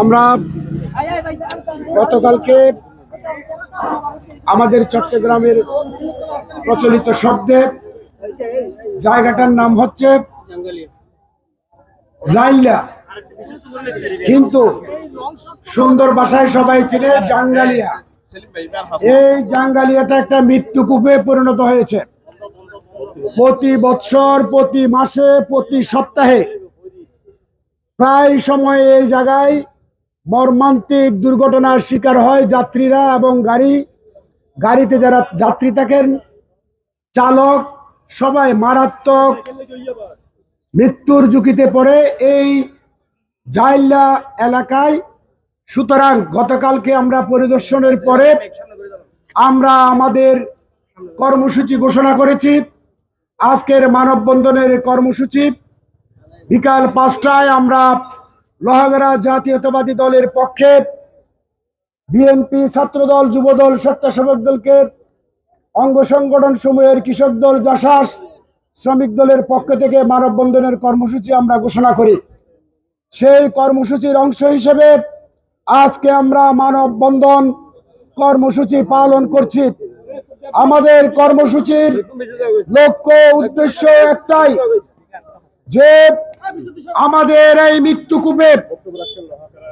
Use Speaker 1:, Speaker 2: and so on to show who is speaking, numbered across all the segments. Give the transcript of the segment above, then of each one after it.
Speaker 1: আমরা গতকালকে আমাদের চট্টগ্রামের প্রচলিত শব্দে জায়গাটার নাম হচ্ছে জাইল্লা। কিন্তু সুন্দর ভাষায় সবাই চিনে জাঙ্গালিয়া। এই জাঙ্গালিয়াটা একটা মৃত্যুকূপে পরিণত হয়েছে। প্রতি বৎসর, প্রতি মাসে, প্রতি সপ্তাহে প্রায় সময় এই জায়গায় মর্মান্তিক দুর্ঘটনার শিকার হয় যাত্রীরা এবং গাড়ি। গাড়িতে যারা যাত্রী থাকেন, চালক, সবাই মারাত্মক মৃত্যুর ঝুঁকিতে পড়ে। এই জাইল্লা এলাকায় সুতরাং গতকালকে আমরা পরিদর্শনের পরে আমরা আমাদের কর্মসূচি ঘোষণা করেছি। আজকের মানববন্ধনের কর্মসূচি। বিকাল পাঁচটায় আমরা লোহাগড়া জাতীয়তাবাদী দলের পক্ষে বিএনপি ছাত্রদল, যুবদল, স্বেচ্ছাসেবক দলকে অঙ্গ সংগঠন সমূহের কৃষক দল জাসাস শ্রমিক দলের পক্ষ থেকে মানববন্ধনের কর্মসূচি আমরা ঘোষণা করি। সেই কর্মসূচির অংশ হিসেবে আজকে আমরা মানববন্ধন কর্মসূচি পালন করছি। আমাদের কর্মসূচির লক্ষ্য উদ্দেশ্য একটাই যে আমাদের এই মৃত্যুকূপে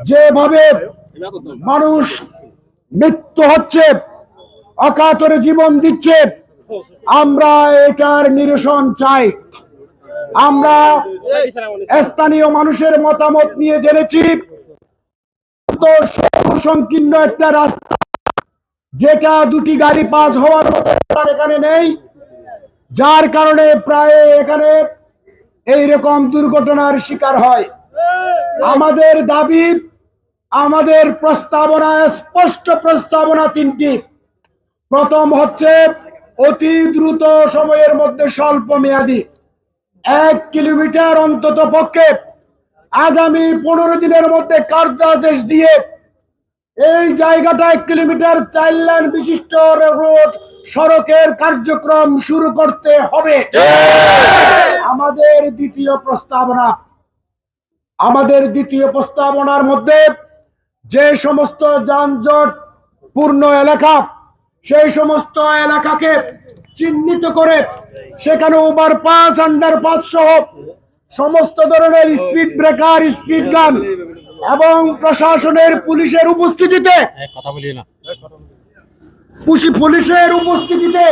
Speaker 1: যেভাবে মানুষ মৃত্যু হচ্ছে, অকাতরে জীবন দিচ্ছে, আমরা এটার নিরসন চাই। আমরা স্থানীয় মানুষের মতামত নিয়ে জেনেছি। তো সংকীর্ণ একটা রাস্তা, যেটা দুটি গাড়ি পাস হওয়ার মতো এখানে নেই, যার কারণে প্রায় এখানে এই রকম দুর্ঘটনার শিকার হয়। আমাদের দাবি, আমাদের প্রস্তাবনা স্পষ্ট প্রস্তাবনা তিনটি। প্রথম হচ্ছে, অতি দ্রুত সময়ের মধ্যে স্বল্প মেয়াদি এক কিলোমিটার অন্তত পক্ষে আগামী পনেরো দিনের মধ্যে কার্যাদেশ দিয়ে এই জায়গাটা এক কিলোমিটার চার লাইন বিশিষ্ট রোড সড়কের কার্যক্রম শুরু করতে হবে। আমাদের দ্বিতীয় প্রস্তাবনা, আমাদের দ্বিতীয় প্রস্তাবনার মধ্যে যে সমস্ত যানজট পূর্ণ এলাকা, সেই সমস্ত এলাকাকে চিহ্নিত করে সেখানে ওভার পাস আন্ডার পাস সহ সমস্ত ধরনের স্পিড ব্রেকার স্পিড গান এবং প্রশাসনের পুলিশের উপস্থিতিতে
Speaker 2: কথা বলি না।
Speaker 1: পুলিশের উপস্থিতিতে